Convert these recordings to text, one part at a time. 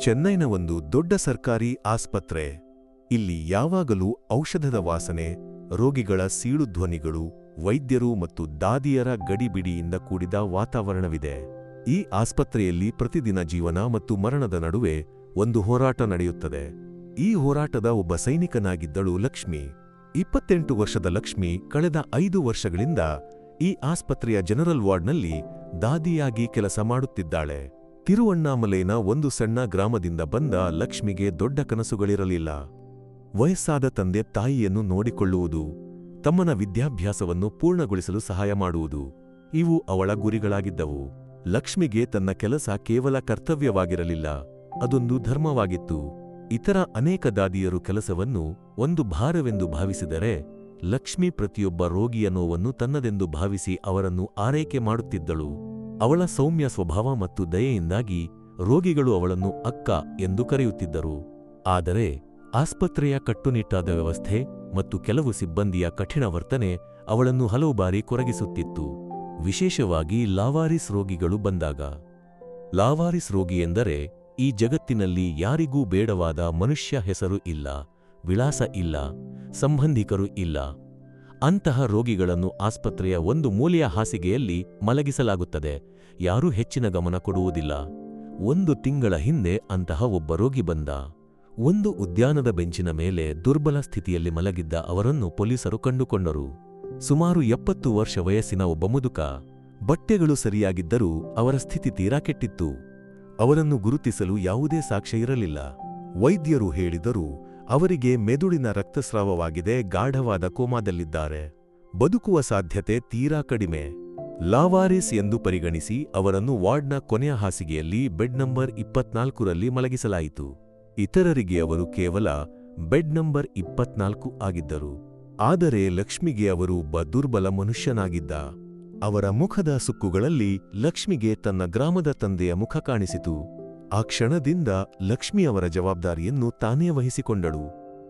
ಚೆನ್ನೈನ ಒಂದು ದೊಡ್ಡ ಸರ್ಕಾರಿ ಆಸ್ಪತ್ರೆ. ಇಲ್ಲಿ ಯಾವಾಗಲೂ ಔಷಧದ ವಾಸನೆ, ರೋಗಿಗಳ ಸೀಳು ಧ್ವನಿಗಳು, ವೈದ್ಯರು ಮತ್ತು ದಾದಿಯರ ಗಡಿಬಿಡಿಯಿಂದ ಕೂಡಿದ ವಾತಾವರಣವಿದೆ. ಈ ಆಸ್ಪತ್ರೆಯಲ್ಲಿ ಪ್ರತಿದಿನ ಜೀವನ ಮತ್ತು ಮರಣದ ನಡುವೆ ಒಂದು ಹೋರಾಟ ನಡೆಯುತ್ತದೆ. ಈ ಹೋರಾಟದ ಒಬ್ಬ ಸೈನಿಕನಾಗಿದ್ದಳು ಲಕ್ಷ್ಮಿ. ಇಪ್ಪತ್ತೆಂಟು ವರ್ಷದ ಲಕ್ಷ್ಮಿ ಕಳೆದ ಐದು ವರ್ಷಗಳಿಂದ ಈ ಆಸ್ಪತ್ರೆಯ ಜನರಲ್ ವಾರ್ಡ್ನಲ್ಲಿ ದಾದಿಯಾಗಿ ಕೆಲಸ ಮಾಡುತ್ತಿದ್ದಾಳೆ. ತಿರುವಣ್ಣಾಮಲೈನ ಒಂದು ಸಣ್ಣ ಗ್ರಾಮದಿಂದ ಬಂದ ಲಕ್ಷ್ಮಿಗೆ ದೊಡ್ಡ ಕನಸುಗಳಿರಲಿಲ್ಲ. ವಯಸ್ಸಾದ ತಂದೆ ತಾಯಿಯನ್ನು ನೋಡಿಕೊಳ್ಳುವುದು, ತಮ್ಮನ ವಿದ್ಯಾಭ್ಯಾಸವನ್ನು ಪೂರ್ಣಗೊಳಿಸಲು ಸಹಾಯ ಮಾಡುವುದು, ಇವು ಅವಳ ಗುರಿಗಳಾಗಿದ್ದವು. ಲಕ್ಷ್ಮಿಗೆ ತನ್ನ ಕೆಲಸ ಕೇವಲ ಕರ್ತವ್ಯವಾಗಿರಲಿಲ್ಲ, ಅದೊಂದು ಧರ್ಮವಾಗಿತ್ತು. ಇತರ ಅನೇಕ ದಾದಿಯರು ಕೆಲಸವನ್ನು ಒಂದು ಭಾರವೆಂದು ಭಾವಿಸಿದರೆ, ಲಕ್ಷ್ಮಿ ಪ್ರತಿಯೊಬ್ಬ ರೋಗಿಯ ನೋವನ್ನು ತನ್ನದೆಂದು ಭಾವಿಸಿ ಅವರನ್ನು ಆರೈಕೆ ಮಾಡುತ್ತಿದ್ದಳು. ಅವಳ ಸೌಮ್ಯ ಸ್ವಭಾವ ಮತ್ತು ದಯೆಯಿಂದಾಗಿ ರೋಗಿಗಳು ಅವಳನ್ನು ಅಕ್ಕ ಎಂದು ಕರೆಯುತ್ತಿದ್ದರು. ಆದರೆ ಆಸ್ಪತ್ರೆಯ ಕಟ್ಟುನಿಟ್ಟಾದ ವ್ಯವಸ್ಥೆ ಮತ್ತು ಕೆಲವು ಸಿಬ್ಬಂದಿಯ ಕಠಿಣ ವರ್ತನೆ ಅವಳನ್ನು ಹಲವು ಬಾರಿ ಕೊರಗಿಸುತ್ತಿತ್ತು. ವಿಶೇಷವಾಗಿ ಲಾವಾರಿಸ್ ರೋಗಿಗಳು ಬಂದಾಗ. ಲಾವಾರಿಸ್ ರೋಗಿ ಎಂದರೆ ಈ ಜಗತ್ತಿನಲ್ಲಿ ಯಾರಿಗೂ ಬೇಡವಾದ ಮನುಷ್ಯ ಹೆಸರು ಇಲ್ಲ, ವಿಳಾಸ ಇಲ್ಲ, ಸಂಬಂಧಿಕರು ಇಲ್ಲ. ಅಂತಹ ರೋಗಿಗಳನ್ನು ಆಸ್ಪತ್ರೆಯ ಒಂದು ಮೂಲೆಯ ಹಾಸಿಗೆಯಲ್ಲಿ ಮಲಗಿಸಲಾಗುತ್ತದೆ. ಯಾರೂ ಹೆಚ್ಚಿನ ಗಮನ ಕೊಡುವುದಿಲ್ಲ. ಒಂದು ತಿಂಗಳ ಹಿಂದೆ ಅಂತಹ ಒಬ್ಬ ರೋಗಿ ಬಂದ. ಒಂದು ಉದ್ಯಾನದ ಬೆಂಚಿನ ಮೇಲೆ ದುರ್ಬಲ ಸ್ಥಿತಿಯಲ್ಲಿ ಮಲಗಿದ್ದ ಅವರನ್ನು ಪೊಲೀಸರು ಕಂಡುಕೊಂಡರು. ಸುಮಾರು ಎಪ್ಪತ್ತು ವರ್ಷ ವಯಸ್ಸಿನ ಒಬ್ಬ ಮುದುಕ, ಬಟ್ಟೆಗಳು ಸರಿಯಾಗಿದ್ದರೂ ಅವರ ಸ್ಥಿತಿ ತೀರಾ ಕೆಟ್ಟಿತ್ತು. ಅವರನ್ನು ಗುರುತಿಸಲು ಯಾವುದೇ ಸಾಕ್ಷ್ಯ ಇರಲಿಲ್ಲ. ವೈದ್ಯರು ಹೇಳಿದರು ಅವರಿಗೆ ಮೆದುಳಿನ ರಕ್ತಸ್ರಾವವಾಗಿದೆ, ಗಾಢವಾದ ಕೋಮಾದಲ್ಲಿದ್ದಾರೆ. ಬದುಕುವ ಸಾಧ್ಯತೆ ತೀರಾ ಕಡಿಮೆ. ಲಾವಾರಿಸ್ ಎಂದು ಪರಿಗಣಿಸಿ ಅವರನ್ನು ವಾರ್ಡ್ನ ಕೊನೆಯ ಹಾಸಿಗೆಯಲ್ಲಿ ಬೆಡ್ ನಂಬರ್ ಇಪ್ಪತ್ನಾಲ್ಕರಲ್ಲಿ ಮಲಗಿಸಲಾಯಿತು. ಇತರರಿಗೆ ಅವರು ಕೇವಲ ಬೆಡ್ ನಂಬರ್ ಇಪ್ಪತ್ನಾಲ್ಕು ಆಗಿದ್ದರು. ಆದರೆ ಲಕ್ಷ್ಮಿಗೆ ಅವರು ಒಬ್ಬ ದುರ್ಬಲ ಮನುಷ್ಯನಾಗಿದ್ದ. ಅವರ ಮುಖದ ಸುಕ್ಕುಗಳಲ್ಲಿ ಲಕ್ಷ್ಮಿಗೆ ತನ್ನ ಗ್ರಾಮದ ತಂದೆಯ ಮುಖ ಕಾಣಿಸಿತು. ಆ ಕ್ಷಣದಿಂದ ಲಕ್ಷ್ಮಿ ಅವರ ಜವಾಬ್ದಾರಿಯನ್ನು ತಾನೇ ವಹಿಸಿಕೊಂಡಳು.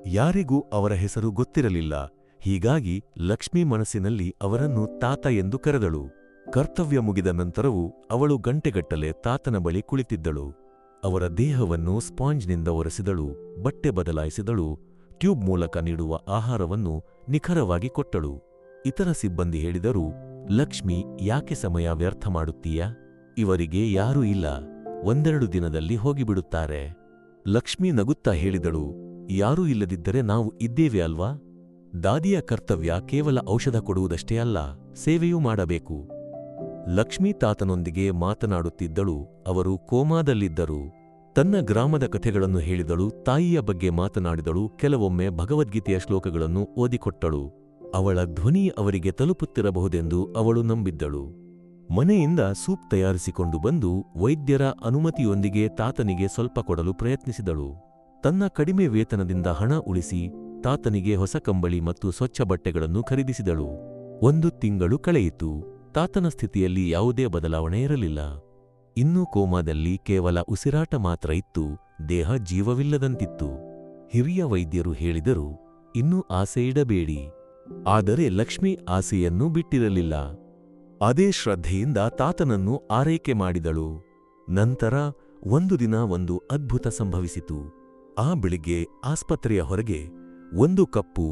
ಯಾರಿಗೂ ಅವರ ಹೆಸರು ಗೊತ್ತಿರಲಿಲ್ಲ. ಹೀಗಾಗಿ ಲಕ್ಷ್ಮಿ ಮನಸ್ಸಿನಲ್ಲಿ ಅವರನ್ನು ತಾತ ಎಂದು ಕರೆದಳು. ಕರ್ತವ್ಯ ಮುಗಿದ ನಂತರವೂ ಅವಳು ಗಂಟೆಗಟ್ಟಲೆ ತಾತನ ಬಳಿ ಕುಳಿತಿದ್ದಳು. ಅವರ ದೇಹವನ್ನು ಸ್ಪಾಂಜ್ನಿಂದ ಒರೆಸಿದಳು, ಬಟ್ಟೆ ಬದಲಾಯಿಸಿದಳು, ಟ್ಯೂಬ್ ಮೂಲಕ ನೀಡುವ ಆಹಾರವನ್ನು ನಿಖರವಾಗಿ ಕೊಟ್ಟಳು. ಇತರ ಸಿಬ್ಬಂದಿ ಹೇಳಿದರು, ಲಕ್ಷ್ಮಿ ಯಾಕೆ ಸಮಯ ವ್ಯರ್ಥ ಮಾಡುತ್ತೀಯಾ? ಇವರಿಗೆ ಯಾರೂ ಇಲ್ಲ. ಒಂದೆರಡು ದಿನದಲ್ಲಿ ಹೋಗಿಬಿಡುತ್ತಾರೆ. ಲಕ್ಷ್ಮಿ ನಗುತ್ತಾ ಹೇಳಿದಳು, ಯಾರೂ ಇಲ್ಲದಿದ್ದರೆ ನಾವು ಇದ್ದೇವೆ ಅಲ್ವಾ? ದಾದಿಯ ಕರ್ತವ್ಯ ಕೇವಲ ಔಷಧ ಕೊಡುವುದಷ್ಟೇ ಅಲ್ಲ, ಸೇವೆಯೂ ಮಾಡಬೇಕು. ಲಕ್ಷ್ಮೀ ತಾತನೊಂದಿಗೆ ಮಾತನಾಡುತ್ತಿದ್ದಳು, ಅವರು ಕೋಮಾದಲ್ಲಿದ್ದರು. ತನ್ನ ಗ್ರಾಮದ ಕಥೆಗಳನ್ನು ಹೇಳಿದಳು, ತಾಯಿಯ ಬಗ್ಗೆ ಮಾತನಾಡಿದಳು, ಕೆಲವೊಮ್ಮೆ ಭಗವದ್ಗೀತೆಯ ಶ್ಲೋಕಗಳನ್ನು ಓದಿಕೊಟ್ಟಳು. ಅವಳ ಧ್ವನಿ ಅವರಿಗೆ ತಲುಪುತ್ತಿರಬಹುದೆಂದು ಅವಳು ನಂಬಿದ್ದಳು. ಮನೆಯಿಂದ ಸೂಪ್ ತಯಾರಿಸಿಕೊಂಡು ಬಂದು ವೈದ್ಯರ ಅನುಮತಿಯೊಂದಿಗೆ ತಾತನಿಗೆ ಸ್ವಲ್ಪ ಕೊಡಲು ಪ್ರಯತ್ನಿಸಿದಳು. ತನ್ನ ಕಡಿಮೆ ವೇತನದಿಂದ ಹಣ ಉಳಿಸಿ ತಾತನಿಗೆ ಹೊಸ ಕಂಬಳಿ ಮತ್ತು ಸ್ವಚ್ಛ ಬಟ್ಟೆಗಳನ್ನು ಖರೀದಿಸಿದಳು. ಒಂದು ತಿಂಗಳು ಕಳೆಯಿತು. ತಾತನ ಸ್ಥಿತಿಯಲ್ಲಿ ಯಾವುದೇ ಬದಲಾವಣೆ ಇರಲಿಲ್ಲ. ಇನ್ನೂ ಕೋಮಾದಲ್ಲಿ ಕೇವಲ ಉಸಿರಾಟ ಮಾತ್ರ ಇತ್ತು. ದೇಹ ಜೀವವಿಲ್ಲದಂತಿತ್ತು. ಹಿರಿಯ ವೈದ್ಯರು ಹೇಳಿದರು, ಇನ್ನೂ ಆಸೆಯಿಡಬೇಡಿ ಆದರೆ ಲಕ್ಷ್ಮಿ ಆಸೆಯನ್ನೂ ಬಿಟ್ಟಿರಲಿಲ್ಲ. ಅದೇ ಶ್ರದ್ಧೆಯಿಂದ ತಾತನನ್ನು ಆರೈಕೆ ಮಾಡಿದಳು. ನಂತರ ಒಂದು ದಿನ ಒಂದು ಅದ್ಭುತ ಸಂಭವಿಸಿತು. ಆ ಬೆಳಿಗ್ಗೆ ಆಸ್ಪತ್ರೆಯ ಹೊರಗೆ ಒಂದು ಕಪ್ಪು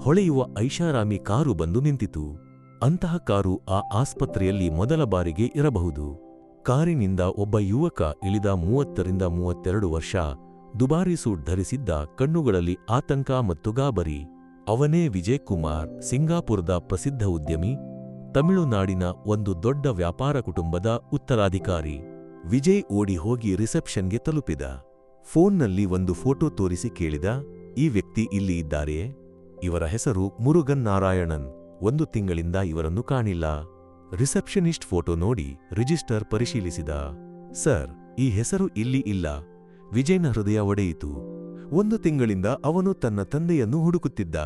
ಹೊಳೆಯುವ ಐಷಾರಾಮಿ ಕಾರು ಬಂದು ನಿಂತಿತು. ಅಂತಹ ಕಾರು ಆ ಆಸ್ಪತ್ರೆಯಲ್ಲಿ ಮೊದಲ ಬಾರಿಗೆ ಇರಬಹುದು. ಕಾರಿನಿಂದ ಒಬ್ಬ ಯುವಕ ಇಳಿದ ಮೂವತ್ತರಿಂದ ಮೂವತ್ತೆರಡು ವರ್ಷ, ದುಬಾರಿ ಸೂಟ್ ಧರಿಸಿದ್ದ ಕಣ್ಣುಗಳಲ್ಲಿ ಆತಂಕ ಮತ್ತು ಗಾಬರಿ. ಅವನೇ ವಿಜಯ್ ಕುಮಾರ್, ಸಿಂಗಾಪುರದ ಪ್ರಸಿದ್ಧ ಉದ್ಯಮಿ ತಮಿಳುನಾಡಿನ ಒಂದು ದೊಡ್ಡ ವ್ಯಾಪಾರ ಕುಟುಂಬದ ಉತ್ತರಾಧಿಕಾರಿ ವಿಜಯ್ ಓಡಿ ಹೋಗಿ ರಿಸೆಪ್ಷನ್ಗೆ ತಲುಪಿದ. ಫೋನ್ನಲ್ಲಿ ಒಂದು ಫೋಟೋ ತೋರಿಸಿ ಕೇಳಿದ, ಈ ವ್ಯಕ್ತಿ ಇಲ್ಲಿ ಇದ್ದಾರೆಯೇ? ಇವರ ಹೆಸರು ಮುರುಗನ್ ನಾರಾಯಣನ್. ಒಂದು ತಿಂಗಳಿಂದ ಇವರನ್ನು ಕಾಣಿಲ್ಲ. ರಿಸೆಪ್ಷನಿಸ್ಟ್ ಫೋಟೋ ನೋಡಿ ರಿಜಿಸ್ಟರ್ ಪರಿಶೀಲಿಸಿದ, ಸರ್, ಈ ಹೆಸರು ಇಲ್ಲಿ ಇಲ್ಲ. ವಿಜಯ್ನ ಹೃದಯ ಒಡೆಯಿತು. ಒಂದು ತಿಂಗಳಿಂದ ಅವನು ತನ್ನ ತಂದೆಯನ್ನು ಹುಡುಕುತ್ತಿದ್ದ.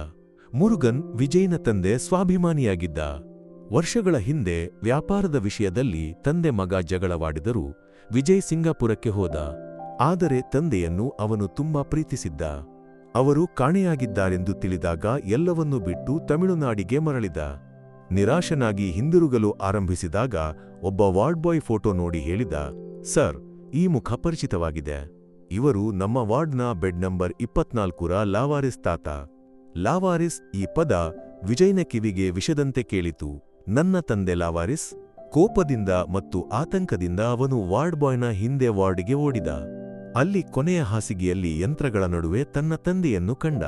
ಮುರುಗನ್ ವಿಜಯ್ನ ತಂದೆ ಸ್ವಾಭಿಮಾನಿಯಾಗಿದ್ದ. ವರ್ಷಗಳ ಹಿಂದೆ ವ್ಯಾಪಾರದ ವಿಷಯದಲ್ಲಿ ತಂದೆ ಮಗ ಜಗಳವಾಡಿದರೂ ವಿಜಯ್ ಸಿಂಗಾಪುರಕ್ಕೆ ಹೋದ. ಆದರೆ ತಂದೆಯನ್ನು ಅವನು ತುಂಬಾ ಪ್ರೀತಿಸಿದ್ದ. ಅವರು ಕಾಣೆಯಾಗಿದ್ದಾರೆಂದು ತಿಳಿದಾಗ ಎಲ್ಲವನ್ನೂ ಬಿಟ್ಟು ತಮಿಳುನಾಡಿಗೆ ಮರಳಿದ. ನಿರಾಶನಾಗಿ ಹಿಂದಿರುಗಲು ಆರಂಭಿಸಿದಾಗ ಒಬ್ಬ ವಾರ್ಡ್ ಬಾಯ್ ಫೋಟೋ ನೋಡಿ ಹೇಳಿದ, ಸರ್, ಈ ಮುಖ ಪರಿಚಿತವಾಗಿದೆ. ಇವರು ನಮ್ಮ ವಾರ್ಡ್ನ ಬೆಡ್ ನಂಬರ್ ಇಪ್ಪತ್ನಾಲ್ಕುರ ಲಾವಾರಿಸ್ ತಾತ. ಲಾವಾರಿಸ್ ಈ ಪದ ವಿಜಯ್ನ ಕಿವಿಗೆ ವಿಷದಂತೆ ಕೇಳಿತು. ನನ್ನ ತಂದೆ ಲಾವಾರಿಸ್ ಕೋಪದಿಂದ ಮತ್ತು ಆತಂಕದಿಂದ ಅವನು ವಾರ್ಡ್ ಬಾಯ್ನ ಹಿಂದೆ ವಾರ್ಡ್ಗೆ ಓಡಿದ. ಅಲ್ಲಿ ಕೊನೆಯ ಹಾಸಿಗೆಯಲ್ಲಿ ಯಂತ್ರಗಳ ನಡುವೆ ತನ್ನ ತಂದೆಯನ್ನು ಕಂಡ.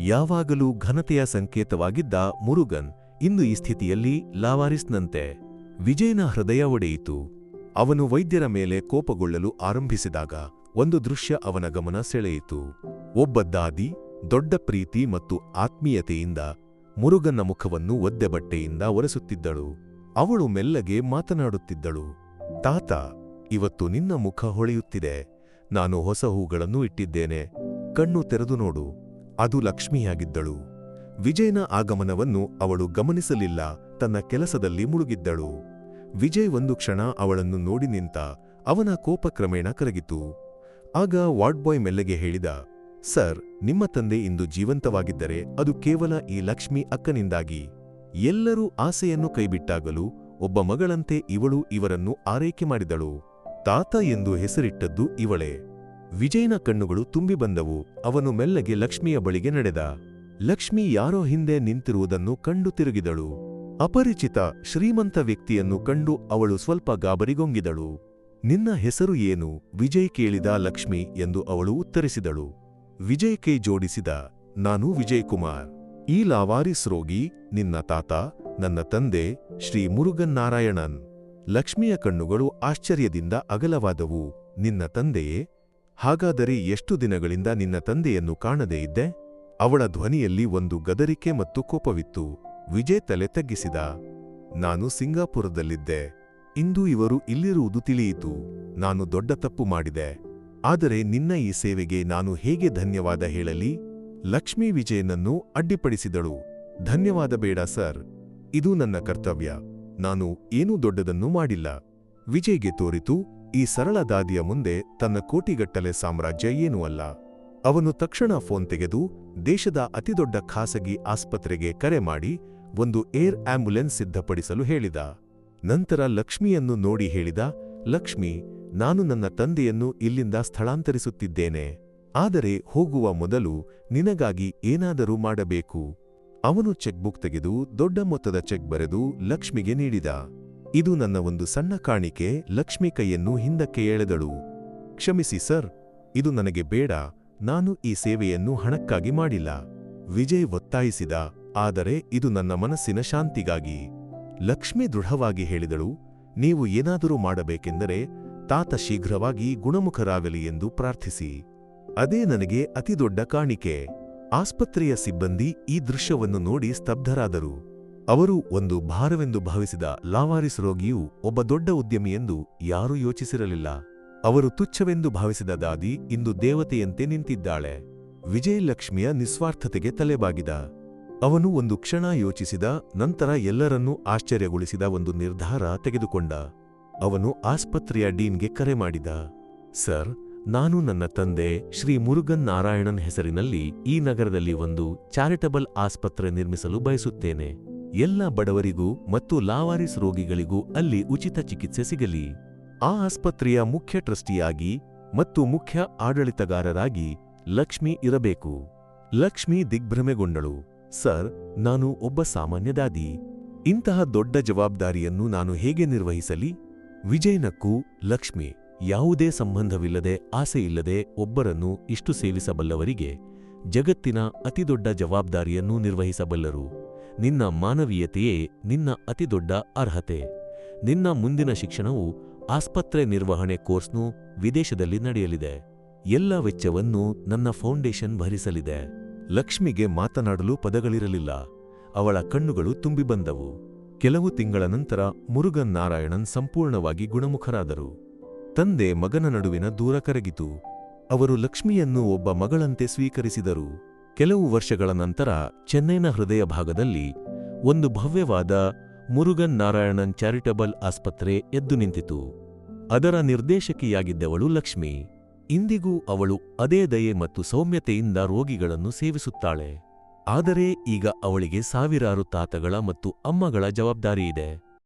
ಯಾವಾಗಲೂ ಘನತೆಯ ಸಂಕೇತವಾಗಿದ್ದ ಮುರುಗನ್ ಇಂದು ಈ ಸ್ಥಿತಿಯಲ್ಲಿ ಲಾವಾರಿಸ್ನಂತೆ ವಿಜಯನ ಹೃದಯ ಒಡೆಯಿತು. ಅವನು ವೈದ್ಯರ ಮೇಲೆ ಕೋಪಗೊಳ್ಳಲು ಆರಂಭಿಸಿದಾಗ ಒಂದು ದೃಶ್ಯ ಅವನ ಗಮನ ಸೆಳೆಯಿತು. ಒಬ್ಬ ದಾದಿ, ದೊಡ್ಡ ಪ್ರೀತಿ ಮತ್ತು ಆತ್ಮೀಯತೆಯಿಂದ ಮುರುಗನ್ನ ಮುಖವನ್ನು ಒದ್ದೆ ಬಟ್ಟೆಯಿಂದ ಒರೆಸುತ್ತಿದ್ದಳು. ಅವಳು ಮೆಲ್ಲಗೆ ಮಾತನಾಡುತ್ತಿದ್ದಳು. ತಾತ, ಇವತ್ತು ನಿನ್ನ ಮುಖ ಹೊಳೆಯುತ್ತಿದೆ. ನಾನು ಹೊಸ ಹೂಗಳನ್ನು ಇಟ್ಟಿದ್ದೇನೆ. ಕಣ್ಣು ತೆರೆದು ನೋಡು. ಅದು ಲಕ್ಷ್ಮಿಯಾಗಿದ್ದಳು. ವಿಜಯನ ಆಗಮನವನ್ನು ಅವಳು ಗಮನಿಸಲಿಲ್ಲ. ತನ್ನ ಕೆಲಸದಲ್ಲಿ ಮುಳುಗಿದ್ದಳು. ವಿಜಯ್ ಒಂದು ಕ್ಷಣ ಅವಳನ್ನು ನೋಡಿ ನಿಂತ ಅವನ ಕೋಪಕ್ರಮೇಣ ಕರಗಿತು. ಆಗ ವಾರ್ಡ್ ಬಾಯ್ ಮೆಲ್ಲಗೆ ಹೇಳಿದ ಸರ್, ನಿಮ್ಮ ತಂದೆ ಇಂದು ಜೀವಂತವಾಗಿದ್ದರೆ ಅದು ಕೇವಲ ಈ ಲಕ್ಷ್ಮಿ ಅಕ್ಕನಿಂದಾಗಿ. ಎಲ್ಲರೂ ಆಸೆಯನ್ನು ಕೈಬಿಟ್ಟಾಗಲೂ ಒಬ್ಬ ಮಗಳಂತೆ ಇವಳು ಇವರನ್ನು ಆರೈಕೆ ಮಾಡಿದಳು. ತಾತ ಎಂದು ಹೆಸರಿಟ್ಟದ್ದು ಇವಳೇ. ವಿಜಯನ ಕಣ್ಣುಗಳು ತುಂಬಿ ಬಂದವು, ಅವನು ಮೆಲ್ಲಗೆ ಲಕ್ಷ್ಮಿಯ ಬಳಿಗೆ ನಡೆದ. ಲಕ್ಷ್ಮಿ ಯಾರೋ ಹಿಂದೆ ನಿಂತಿರುವುದನ್ನು ಕಂಡು ತಿರುಗಿದಳು. ಅಪರಿಚಿತ, ಶ್ರೀಮಂತ ವ್ಯಕ್ತಿಯನ್ನು ಕಂಡು ಅವಳು ಸ್ವಲ್ಪ ಗಾಬರಿಗೊಂಗಿದಳು. ನಿನ್ನ ಹೆಸರು ಏನು? ವಿಜಯ್ ಕೇಳಿದ ಲಕ್ಷ್ಮಿ ಎಂದು ಅವಳು ಉತ್ತರಿಸಿದಳು. ವಿಜಯ್ ಕೈ ಜೋಡಿಸಿದ ನಾನು ವಿಜಯ್ ಕುಮಾರ್ ಈ ಲಾವಾರಿಸ್ ರೋಗಿ ನಿನ್ನ ತಾತ, ನನ್ನ ತಂದೆ, ಶ್ರೀ ಮುರುಗನ್ ನಾರಾಯಣನ್ ಲಕ್ಷ್ಮಿಯ ಕಣ್ಣುಗಳು ಆಶ್ಚರ್ಯದಿಂದ ಅಗಲವಾದವು. ನಿನ್ನ ತಂದೆಯೇ? ಹಾಗಾದರೆ ಎಷ್ಟು ದಿನಗಳಿಂದ ನಿನ್ನ ತಂದೆಯನ್ನು ಕಾಣದೇ ಇದ್ದೆ? ಅವಳ ಧ್ವನಿಯಲ್ಲಿ ಒಂದು ಗದರಿಕೆ ಮತ್ತು ಕೋಪವಿತ್ತು. ವಿಜಯ್ ತಲೆ ತಗ್ಗಿಸಿದ. ನಾನು ಸಿಂಗಾಪುರದಲ್ಲಿದ್ದೆ. ಇಂದು ಇವರು ಇಲ್ಲಿರುವುದು ತಿಳಿಯಿತು. ನಾನು ದೊಡ್ಡ ತಪ್ಪು ಮಾಡಿದೆ. ಆದರೆ ನಿನ್ನ ಈ ಸೇವೆಗೆ ನಾನು ಹೇಗೆ ಧನ್ಯವಾದ ಹೇಳಲಿ? ಲಕ್ಷ್ಮೀ ವಿಜಯನನ್ನು ಅಡ್ಡಿಪಡಿಸಿದಳು. ಧನ್ಯವಾದ ಬೇಡ ಸರ್. ಇದು ನನ್ನ ಕರ್ತವ್ಯ. ನಾನು ಏನೂ ದೊಡ್ಡದನ್ನು ಮಾಡಿಲ್ಲ. ವಿಜಯ್ಗೆ ತೋರಿತು, ಈ ಸರಳ ದಾದಿಯ ಮುಂದೆ ತನ್ನ ಕೋಟಿಗಟ್ಟಲೆ ಸಾಮ್ರಾಜ್ಯ ಏನೂ ಅಲ್ಲ. ಅವನು ತಕ್ಷಣ ಫೋನ್ ತೆಗೆದು, ದೇಶದ ಅತಿದೊಡ್ಡ ಖಾಸಗಿ ಆಸ್ಪತ್ರೆಗೆ ಕರೆ ಮಾಡಿ, ಒಂದು ಏರ್ ಆಂಬ್ಯುಲೆನ್ಸ್ ಸಿದ್ಧಪಡಿಸಲು ಹೇಳಿದ. ನಂತರ ಲಕ್ಷ್ಮಿಯನ್ನು ನೋಡಿ ಹೇಳಿದ, ಲಕ್ಷ್ಮಿ ನಾನು ನನ್ನ ತಂದೆಯನ್ನು ಇಲ್ಲಿಂದ ಸ್ಥಳಾಂತರಿಸುತ್ತಿದ್ದೇನೆ. ಆದರೆ ಹೋಗುವ ಮೊದಲು ನಿನಗಾಗಿ ಏನಾದರೂ ಮಾಡಬೇಕು. ಅವನು ಚೆಕ್ಬುಕ್ ತೆಗೆದು ದೊಡ್ಡ ಮೊತ್ತದ ಚೆಕ್ ಬರೆದು ಲಕ್ಷ್ಮಿಗೆ ನೀಡಿದ. ಇದು ನನ್ನ ಒಂದು ಸಣ್ಣ ಕಾಣಿಕೆ, ಲಕ್ಷ್ಮಿ ಕೈಯನ್ನು ಹಿಂದಕ್ಕೆ ಎಳೆದಳು. ಕ್ಷಮಿಸಿ ಸರ್, ಇದು ನನಗೆ ಬೇಡ, ನಾನು ಈ ಸೇವೆಯನ್ನು ಹಣಕ್ಕಾಗಿ ಮಾಡಿಲ್ಲ. ವಿಜಯ್ ಒತ್ತಾಯಿಸಿದ, ಆದರೆ ಇದು ನನ್ನ ಮನಸ್ಸಿನ ಶಾಂತಿಗಾಗಿ. ಲಕ್ಷ್ಮಿ ದೃಢವಾಗಿ ಹೇಳಿದಳು, ನೀವು ಏನಾದರೂ ಮಾಡಬೇಕೆಂದರೆ ತಾತ ಶೀಘ್ರವಾಗಿ ಗುಣಮುಖರಾಗಲಿ ಎಂದು ಪ್ರಾರ್ಥಿಸಿ. ಅದೇ ನನಗೆ ಅತಿದೊಡ್ಡ ಕಾಣಿಕೆ. ಆಸ್ಪತ್ರೆಯ ಸಿಬ್ಬಂದಿ ಈ ದೃಶ್ಯವನ್ನು ನೋಡಿ ಸ್ತಬ್ಧರಾದರು. ಅವರು ಒಂದು ಭಾರವೆಂದು ಭಾವಿಸಿದ ಲಾವಾರಿಸ್ ರೋಗಿಯು ಒಬ್ಬ ದೊಡ್ಡ ಉದ್ಯಮಿಯೆಂದು ಯಾರೂ ಯೋಚಿಸಿರಲಿಲ್ಲ. ಅವರು ತುಚ್ಛವೆಂದು ಭಾವಿಸಿದ ದಾದಿ ಇಂದು ದೇವತೆಯಂತೆ ನಿಂತಿದ್ದಾಳೆ. ವಿಜಯಲಕ್ಷ್ಮಿಯ ನಿಸ್ವಾರ್ಥತೆಗೆ ತಲೆಬಾಗಿದ. ಅವನು ಒಂದು ಕ್ಷಣ ಯೋಚಿಸಿದ, ನಂತರ ಎಲ್ಲರನ್ನೂ ಆಶ್ಚರ್ಯಗೊಳಿಸಿದ ಒಂದು ನಿರ್ಧಾರ ತೆಗೆದುಕೊಂಡ. ಅವನು ಆಸ್ಪತ್ರೆಯ ಡೀನ್ಗೆ ಕರೆ ಮಾಡಿದ. ಸರ್, ನಾನು ನನ್ನ ತಂದೆ ಶ್ರೀ ಮುರುಗನ್ ನಾರಾಯಣನ್ ಹೆಸರಿನಲ್ಲಿ ಈ ನಗರದಲ್ಲಿ ಒಂದು ಚಾರಿಟಬಲ್ ಆಸ್ಪತ್ರೆ ನಿರ್ಮಿಸಲು ಬಯಸುತ್ತೇನೆ. ಎಲ್ಲ ಬಡವರಿಗೂ ಮತ್ತು ಲಾವಾರಿಸ್ ರೋಗಿಗಳಿಗೂ ಅಲ್ಲಿ ಉಚಿತ ಚಿಕಿತ್ಸೆ ಸಿಗಲಿ. ಆ ಆಸ್ಪತ್ರೆಯ ಮುಖ್ಯ ಟ್ರಸ್ಟಿಯಾಗಿ ಮತ್ತು ಮುಖ್ಯ ಆಡಳಿತಗಾರರಾಗಿ ಲಕ್ಷ್ಮಿ ಇರಬೇಕು. ಲಕ್ಷ್ಮಿ ದಿಗ್ಭ್ರಮೆಗೊಂಡಳು. ಸರ್, ನಾನು ಒಬ್ಬ ಸಾಮಾನ್ಯ ದಾದಿ. ಇಂತಹ ದೊಡ್ಡ ಜವಾಬ್ದಾರಿಯನ್ನು ನಾನು ಹೇಗೆ ನಿರ್ವಹಿಸಲಿ? ವಿಜಯನಕ್ಕೂ ಲಕ್ಷ್ಮಿ ಯಾವುದೇ ಸಂಬಂಧವಿಲ್ಲದೆ ಆಸೆಯಿಲ್ಲದೆ ಒಬ್ಬರನ್ನು ಇಷ್ಟು ಸೇವಿಸಬಲ್ಲವರಿಗೆ ಜಗತ್ತಿನ ಅತಿದೊಡ್ಡ ಜವಾಬ್ದಾರಿಯನ್ನು ನಿರ್ವಹಿಸಬಲ್ಲರು. ನಿನ್ನ ಮಾನವೀಯತೆಯೇ ನಿನ್ನ ಅತಿದೊಡ್ಡ ಅರ್ಹತೆ. ನಿನ್ನ ಮುಂದಿನ ಶಿಕ್ಷಣವು ಆಸ್ಪತ್ರೆ ನಿರ್ವಹಣೆ ಕೋರ್ಸ್ನು ವಿದೇಶದಲ್ಲಿ ನಡೆಯಲಿದೆ. ಎಲ್ಲ ವೆಚ್ಚವನ್ನು ನನ್ನ ಫೌಂಡೇಶನ್ ಭರಿಸಲಿದೆ. ಲಕ್ಷ್ಮಿಗೆ ಮಾತನಾಡಲು ಪದಗಳಿರಲಿಲ್ಲ. ಅವಳ ಕಣ್ಣುಗಳು ತುಂಬಿ ಬಂದವು. ಕೆಲವು ತಿಂಗಳ ನಂತರ ಮುರುಗನ್ ನಾರಾಯಣನ್ ಸಂಪೂರ್ಣವಾಗಿ ಗುಣಮುಖರಾದರು. ತಂದೆ ಮಗನ ನಡುವಿನ ದೂರ ಕರಗಿತು. ಅವರು ಲಕ್ಷ್ಮಿಯನ್ನು ಒಬ್ಬ ಮಗಳಂತೆ ಸ್ವೀಕರಿಸಿದರು. ಕೆಲವು ವರ್ಷಗಳ ನಂತರ ಚೆನ್ನೈನ ಹೃದಯ ಭಾಗದಲ್ಲಿ ಒಂದು ಭವ್ಯವಾದ ಮುರುಗನ್ ನಾರಾಯಣನ್ ಚಾರಿಟಬಲ್ ಆಸ್ಪತ್ರೆ ಎದ್ದು ನಿಂತಿತು. ಅದರ ನಿರ್ದೇಶಕಿಯಾಗಿದ್ದವಳು ಲಕ್ಷ್ಮಿ. ಇಂದಿಗೂ ಅವಳು ಅದೇ ದಯೆ ಮತ್ತು ಸೌಮ್ಯತೆಯಿಂದ ರೋಗಿಗಳನ್ನು ಸೇವಿಸುತ್ತಾಳೆ. ಆದರೆ ಈಗ ಅವಳಿಗೆ ಸಾವಿರಾರು ತಾತಗಳ ಮತ್ತು ಅಮ್ಮಗಳ ಜವಾಬ್ದಾರಿಯಿದೆ.